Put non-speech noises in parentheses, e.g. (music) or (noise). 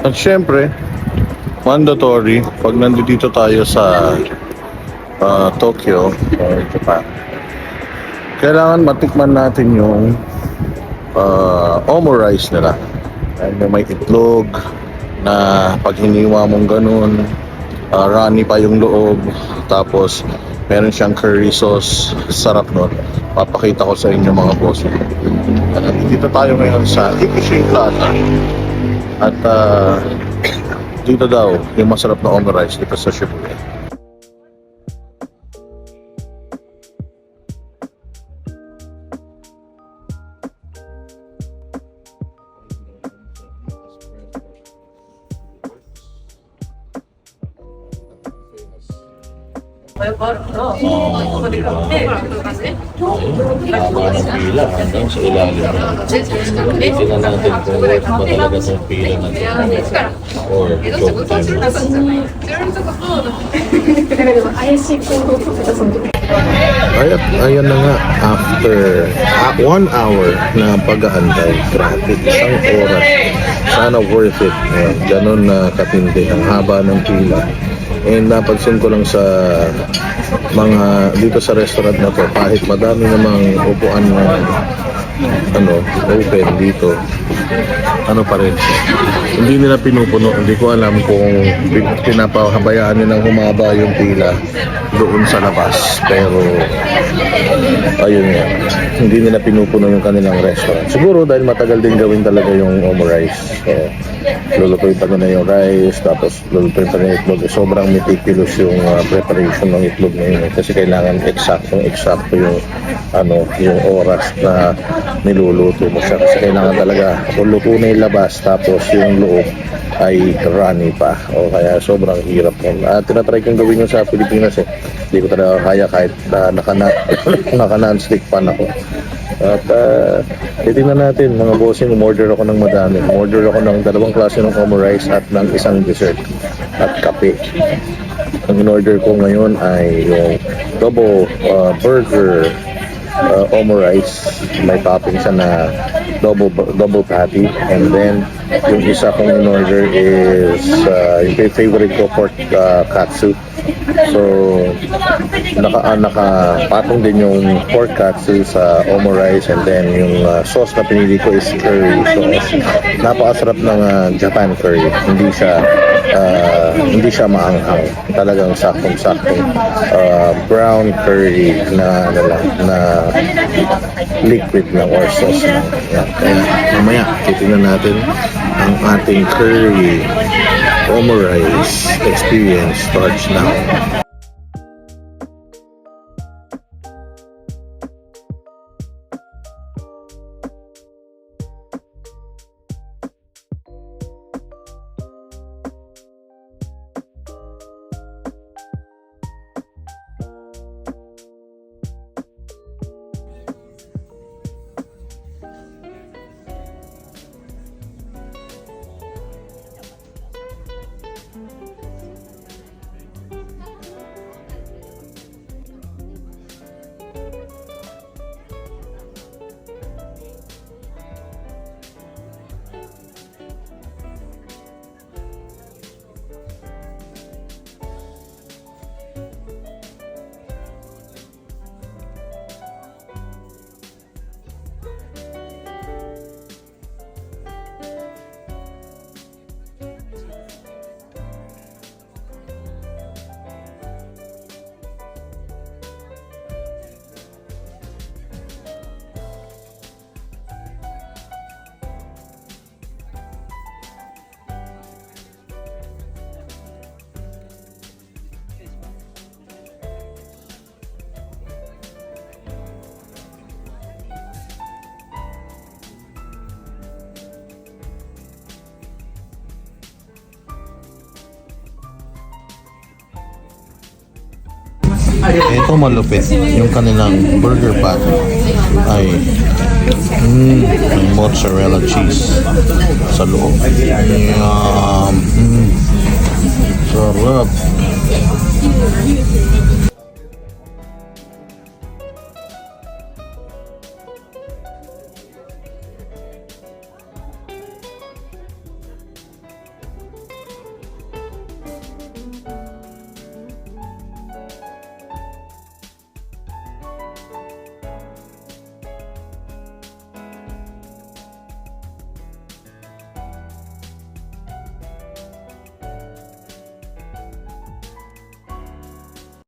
At syempre, mandatory, pag nandito tayo sa ah, Tokyo or Japan, kailangan matikman natin yung uh, omurice nila. Yung may itlog na pag hiniwa mong ganun, ah, runny pa yung loob, tapos meron siyang curry sauce, sarap nun. Papakita ko sa inyo mga boss. At dito tayo ngayon sa Ikishin Plaza. At ah, (clears throat) dito daw yung masarap na omurice dito sa Shibuya. Ng pila hanggang sa ilalim na. Tingnan natin kung worth ba talaga itong pila na ito. Or joke time. Ayat, ayan na nga, after ah, one hour na pag-aantay, grabe, isang oras. Sana worth it. Eh, ganun na katindi, ang haba ng pila. And napansin ko lang sa mga dito sa restaurant na to, kahit madami namang upuan na ano, open dito, ano pa rin. Hindi nila pinupuno. Hindi ko alam kung pin- pinapahabayaan nilang humaba yung pila doon sa labas. Pero, ayun nga. Hindi nila pinupuno yung kanilang restaurant. Siguro dahil matagal din gawin talaga yung omurice. So, lulutuin pa nila yung rice, tapos lulutuin pa nila yung itlog. Sobrang meticulous yung uh, preparation ng itlog na yun. Kasi kailangan eksaktong eksakto yung ano, yung oras na niluluto mo siya. Kasi kailangan talaga kung luto na yung labas, tapos yung loob ay runny pa. O kaya sobrang hirap nun. At tinatry kong gawin yun sa Pilipinas eh. Hindi ko talaga kaya kahit uh, (laughs) naka, naka non-stick pan ako. At uh, titignan natin mga bossing, umorder ako ng madami. Umorder ako ng dalawang klase ng omurice at ng isang dessert at kape. Ang in-order ko ngayon ay yung double uh, burger uh, omurice. May topping siya na double double patty and then yung isa kong in-order is uh, yung favorite ko pork uh, katsu. So naka uh, nakapatong din yung pork katsu sa omurice and then yung uh, sauce na pinili ko is curry sauce. Napakasarap ng uh, Japan curry. Hindi siya uh, hindi siya maanghang. Talagang saktong-saktong uh, brown curry na ano lang, na liquid lang or sauce. Yan. Kaya mamaya titingnan natin ang ating curry omurice experience starts now. Ito malupit. Yung kanilang burger patty ay mm, mozzarella cheese sa loob. Yum. Mm. Sarap.